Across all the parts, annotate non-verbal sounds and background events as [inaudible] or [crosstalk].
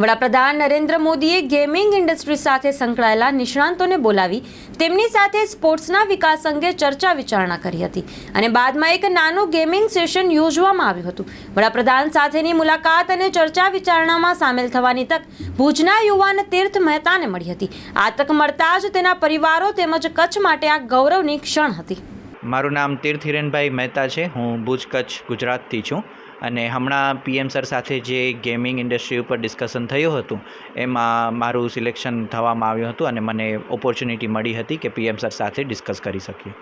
વડાપ્રધાન નરેન્દ્ર મોદીએ gaming industry સાથે સંકળાયેલા નિષ્ણાંતોને બોલાવી તેમની સાથે સ્પોર્ટ્સના વિકાસ અંગે ચર્ચા વિચારણા કરી હતી અને બાદમાં એક નાનું ગેમિંગ સેશન યોજવામાં આવ્યું હતું. વડાપ્રધાન સાથેની મુલાકાત અને ચર્ચા વિચારણામાં સામેલ થવાની તક ભુજના યુવાન તીર્થ મહેતાને મળી હતી. આ તક મળતા જ તેના પરિવારો તેમજ કચ્છ માટે આ ગૌરવની ક્ષણ હતી. મારું નામ તીર્થ હિરેનભાઈ મહેતા છે. હું ભુજ કચ્છ ગુજરાતથી છું. અને હમણાં પીએમ સર સાથે જે ગેમિંગ ઇન્ડસ્ટ્રી ઉપર ડિસ્કશન થયું હતું, એમાં મારું સિલેક્શન થવામાં આવ્યું હતું અને મને ઓપોર્ચ્યુનિટી મળી હતી કે પીએમ સર સાથે ડિસ્કસ કરી શકીએ.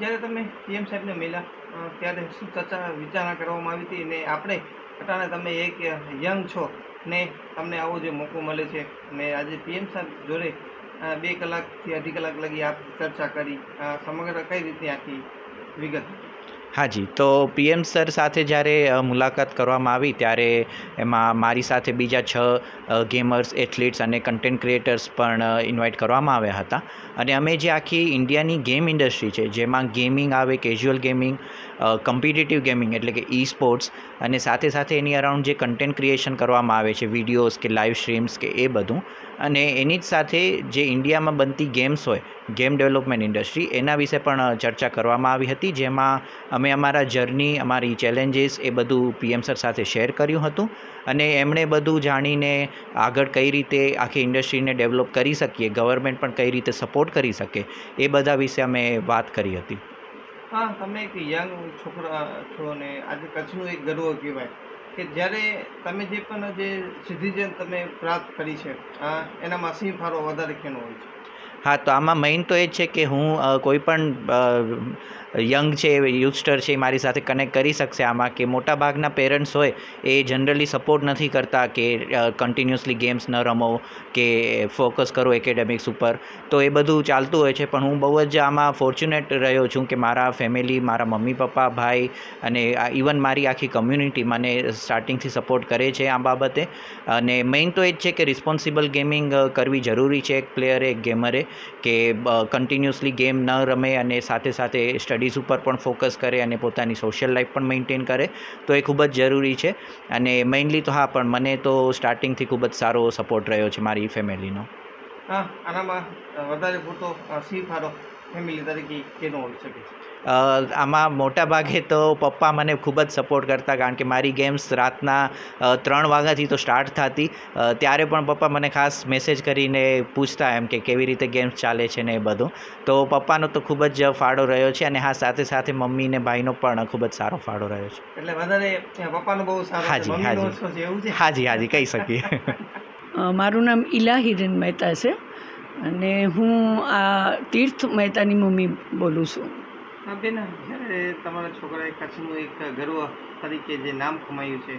જ્યારે તમે પીએમ સાહેબને મળ્યા ત્યારે શું ચર્ચા, વિચારણા કરવામાં આવી હતી? ને આપણે અટાણે તમે એક યંગ છો ને તમને આવો જે મોકો મળે છે. ને આજે પીએમ સાહેબ જોડે બે કલાકથી અઢી કલાક લગી આપ ચર્ચા કરી. સમગ્ર કઈ રીતની આખી વિગત? હાજી, તો પીએમ સર સાથે જ્યારે મુલાકાત કરવામાં આવી ત્યારે એમાં મારી સાથે બીજા છ ગેમર્સ, એથ્લીટ્સ અને કન્ટેન્ટ ક્રિએટર્સ પણ ઇન્વાઇટ કરવામાં આવ્યા હતા. અને અમે જે આખી ઇન્ડિયાની ગેમ ઇન્ડસ્ટ્રી છે, જેમાં ગેમિંગ આવે, કેઝ્યુઅલ ગેમિંગ કમ્પિટિટિવ ગેમિંગ એટલે કે ઈ સ્પોર્ટ્સ અને સાથે સાથે એની અરાઉન્ડ જે કન્ટેન્ટ ક્રિએશન કરવામાં આવે છે, વિડીયોઝ કે લાઈવ સ્ટ્રીમ્સ કે એ બધું અને એની જ સાથે જે ઇન્ડિયામાં બનતી ગેમ્સ હોય, ગેમ ડેવલપમેન્ટ ઇન્ડસ્ટ્રી, એના વિશે પણ ચર્ચા કરવામાં આવી હતી. જેમાં અમે અમારા જર્ની, અમારી ચેલેન્જીસ એ બધું પીએમ સર સાથે શેર કર્યું હતું અને એમણે બધું જાણીને આગળ કઈ રીતે આખી ઇન્ડસ્ટ્રીને ડેવલપ કરી શકીએ, ગવર્મેન્ટ પણ કઈ રીતે સપોર્ટ કરી શકે, એ બધા વિશે અમે વાત કરી હતી. હા, તમે એક યંગ છોકરા છો ને આજે કચ્છનું એક ગર્વ કહેવાય. કે જ્યારે તમે જે પણ જે સિટીઝન તમે પ્રાપ્ત કરી છે એનામાં સિંહ ફાળો વધારે કેનો હોય છે? હા, તો આમાં મેઇન તો એ છે કે હું કોઈ પણ યંગ છે યુથસ્ટર છે, એ મારી સાથે કનેક્ટ કરી શકશે આમાં કે મોટા ભાગના પેરેન્ટ્સ હોય, એ જનરલી સપોર્ટ નથી કરતા કે કન્ટિન્યુઅસલી ગેમ્સ ન રમો, કે ફોકસ કરો એકેડેમિક્સ ઉપર. તો એ બધું ચાલતું હોય છે, પણ હું બહુ જ આમાં ફોર્ચ્યુનેટ રહ્યો છું કે મારા ફેમિલી મારા મમ્મી, પપ્પા, ભાઈ અને ઇવન મારી આખી કમ્યુનિટી મને સ્ટાર્ટિંગથી સપોર્ટ કરે છે આ બાબતે. અને મેઇન તો એ જ છે કે રિસ્પોન્સિબલ ગેમિંગ કરવી જરૂરી છે એક પ્લેયરે એક ગેમરે કે કન્ટિન્યુઅસલી ગેમ ન રમે અને સાથે સાથે સ્ટડીઝ ઉપર પણ ફોકસ કરે અને પોતાની સોશિયલ લાઈફ પણ મેન્ટેન કરે, તો એ ખૂબ જ જરૂરી છે. અને મેઇનલી તો હા, પણ મને તો સ્ટાર્ટિંગથી ખૂબ જ સારો સપોર્ટ રહ્યો છે મારી ફેમિલીનો હા, આનામાં વધારે પૂરતો સી ફાળો ફેમિલી તરીકે કેનો હોઈ શકે છે? આમાં મોટા ભાગે તો પપ્પા મને ખૂબ જ સપોર્ટ કરતા કારણ કે મારી ગેમ્સ રાતના ત્રણ વાગ્યાથી તો સ્ટાર્ટ થતી. ત્યારે પણ પપ્પા મને ખાસ મેસેજ કરીને પૂછતા એમ કે કેવી રીતે ગેમ્સ ચાલે છે ને એ બધું. તો પપ્પાનો તો ખૂબ જ ફાળો રહ્યો છે અને હા સાથે સાથે મમ્મી ને ભાઈનો પણ ખૂબ જ સારો ફાળો રહ્યો છે. એટલે વધારે પપ્પાનો બહુ સારો હાજી, હાજી. ઓછો છે એવું છે? હાજી હાજી કહી શકીએ. [laughs] મારું નામ ઈલા હિરેન મહેતા છે અને હું આ તીર્થ મહેતાની મમ્મી બોલું છું. હા, બેન, જ્યારે તમારા છોકરાએ કચ્છનું એક ગર્વ તરીકે જે નામ કમાયું છે,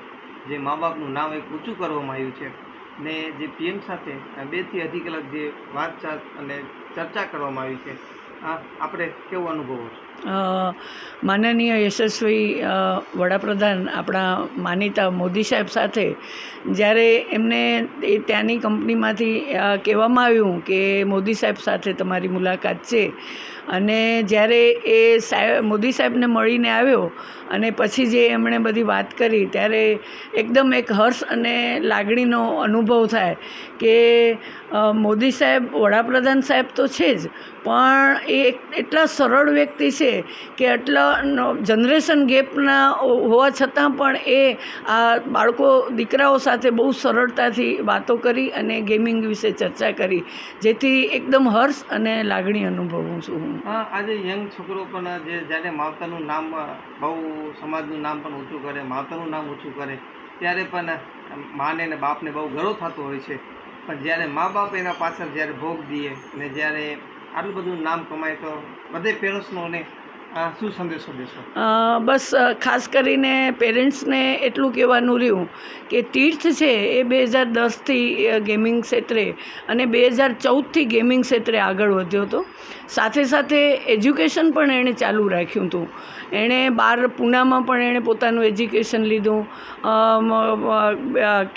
જે મા બાપનું નામ એક ઊંચું કરવામાં આવ્યું છે, ને જે પીએમ સાથે બેથી અઢી કલાક જે વાતચાત અને ચર્ચા કરવામાં આવી છે આપણે કેવો અનુભવો છે? માનનીય યશસ્વી વડાપ્રધાન આપણા માનીતા મોદી સાહેબ સાથે, જ્યારે એમને એ ત્યાંની કંપનીમાંથી કહેવામાં આવ્યું કે મોદી સાહેબ સાથે તમારી મુલાકાત છે. અને જ્યારે એ સાહેબ મોદી સાહેબને મળીને આવ્યો અને પછી જે એમણે બધી વાત કરી, ત્યારે એકદમ એક હર્ષ અને લાગણીનો અનુભવ થાય કે મોદી સાહેબ, વડાપ્રધાન સાહેબ તો છે જ, પણ એ એટલા સરળ વ્યક્તિ છે કે આટલા જનરેશન ગેપના હોવા છતાં પણ એ આ બાળકો દીકરાઓ સાથે બહુ સરળતાથી વાતો કરી અને ગેમિંગ વિશે ચર્ચા કરી, જેથી એકદમ હર્ષ અને લાગણી અનુભવું છું હા. આજે યંગ છોકરો પણ જે, જ્યારે માવતરનું નામ બહુ સમાજનું નામ પણ ઊંચું કરે, માવતરનું નામ ઊંચું કરે, ત્યારે પણ માને ને બાપને બહુ ગર્વ થતો હોય છે. પણ જ્યારે મા બાપ એના પાછળ જ્યારે ભોગ દઈએ ને જ્યારે આટલું બધું નામ કમાય તો બધે પેરેન્ટ્સનોને શું સંદેશો દેશો? બસ ખાસ કરીને પેરેન્ટ્સને એટલું કહેવાનું રહ્યું કે તીર્થ છે એ બે હજાર દસથી ગેમિંગ ક્ષેત્રે અને બે હજાર ચૌદથી ગેમિંગ ક્ષેત્રે આગળ વધ્યો હતો. સાથે સાથે એજ્યુકેશન પણ એણે ચાલુ રાખ્યું હતું. એણે બહાર પૂનામાં પણ એણે પોતાનું એજ્યુકેશન લીધું.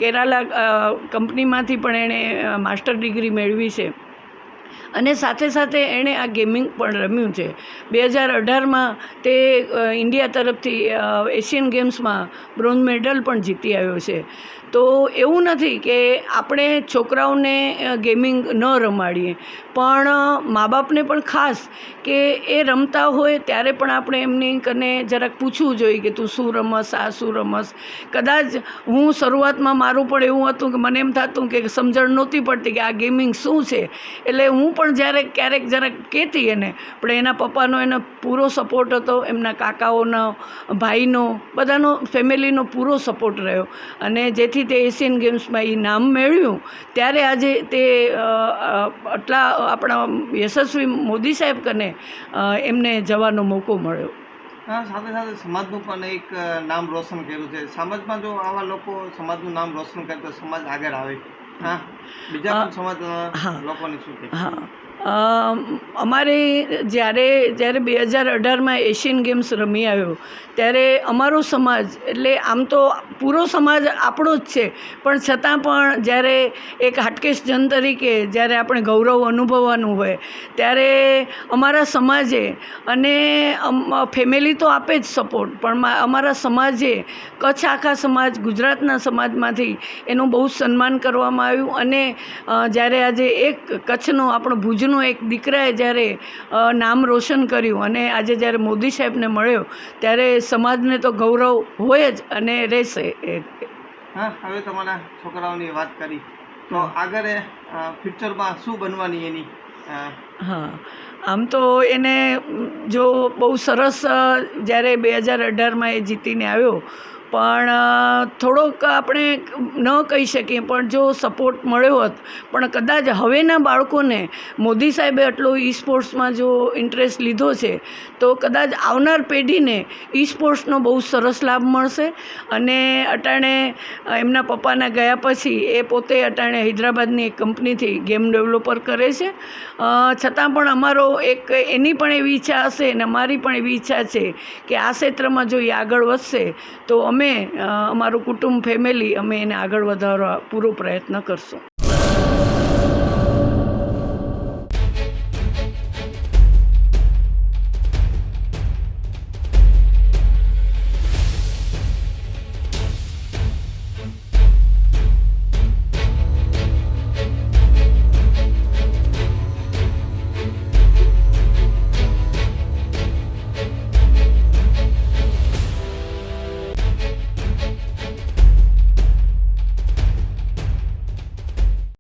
કેરાલા કંપનીમાંથી પણ એણે માસ્ટર ડિગ્રી મેળવી છે. અને સાથે સાથે એણે આ ગેમિંગ પણ રમ્યું છે. બે હજાર અઢારમાં તે ઇન્ડિયા તરફથી એશિયન ગેમ્સમાં બ્રોન્ઝ મેડલ પણ જીતી આવ્યો છે. તો એવું નથી કે આપણે છોકરાઓને ગેમિંગ ન રમાડીએ. પણ મા બાપને પણ ખાસ કે એ રમતા હોય ત્યારે પણ આપણે એમની કને જરાક પૂછવું જોઈએ કે તું શું રમસ, આ શું રમસ. કદાચ હું શરૂઆતમાં મારું પણ એવું હતું કે મને એમ થતું કે સમજણ નહોતી પડતી કે આ ગેમિંગ શું છે. એટલે હું પણ જ્યારે ક્યારેક જરાક કહેતી એને, પણ એના પપ્પાનો એનો પૂરો સપોર્ટ હતો, એમના કાકાઓનો, ભાઈનો, બધાનો ફેમિલીનો પૂરો સપોર્ટ રહ્યો. અને જેથી તે એશિયન ગેમ્સમાં એ નામ મેળવ્યું. ત્યારે આજે તે આટલા આપણા યશસ્વી મોદી સાહેબ કને એમને જવાનો મોકો મળ્યો. સાથે સાથે સમાજનું પણ એક નામ રોશન કર્યું છે. સમાજમાં જો આવા લોકો સમાજનું નામ રોશન કરે તો સમાજ આગળ આવે. હા. બીજા સમાજના લોકોની શું હા. અમારે જ્યારે જ્યારે બે હજાર અઢારમાં એશિયન ગેમ્સ રમી આવ્યો, ત્યારે અમારો સમાજ, એટલે આમ તો પૂરો સમાજ આપણો જ છે, પણ છતાં પણ જ્યારે એક હાટકેશ જન તરીકે જ્યારે આપણે ગૌરવ અનુભવવાનું હોય, ત્યારે અમારા સમાજે અને ફેમિલી તો આપે જ સપોર્ટ, પણ અમારા સમાજે કચ્છ આખા સમાજ, ગુજરાતના સમાજમાંથી એનું બહુ સન્માન કરવામાં આવ્યું અને જ્યારે આજે એક કચ્છનો આપણો ભુજનો એક દીકરાએ જ્યારે નામ રોશન કર્યું અને આજે જ્યારે મોદી સાહેબને મળ્યો ત્યારે સમાજને તો ગૌરવ હોય જ અને રહેશે હા હવે તમારા છોકરાઓની વાત કરી. તો આગળ ફ્યુચરમાં શું બનવાની એની હા. આમ તો એને જો બહુ સરસ જ્યારે બે હજાર અઢારમાં એ જીતીને આવ્યો પણ થોડોક આપણે ન કહી શકીએ, પણ જો સપોર્ટ મળ્યો હોત, પણ કદાચ હવેના બાળકોને મોદી સાહેબે આટલો ઈ સ્પોર્ટ્સમાં જો ઇન્ટરેસ્ટ લીધો છે, તો કદાચ આવનાર પેઢીને ઈ સ્પોર્ટ્સનો બહુ સરસ લાભ મળશે. અને અટાણે એમના પપ્પાના ગયા પછી એ પોતે અટાણે હૈદરાબાદની એક કંપનીથી ગેમ ડેવલપર કરે છે. છતાં પણ અમારો એક એની પણ એવી ઈચ્છા હશે અને અમારી પણ એવી ઈચ્છા છે કે આ ક્ષેત્રમાં જો એ આગળ વધશે, તો અમે અ, અમારું કુટુંબ ફેમિલી અમે એને આગળ વધારવા પૂરો પ્રયત્ન કરશું.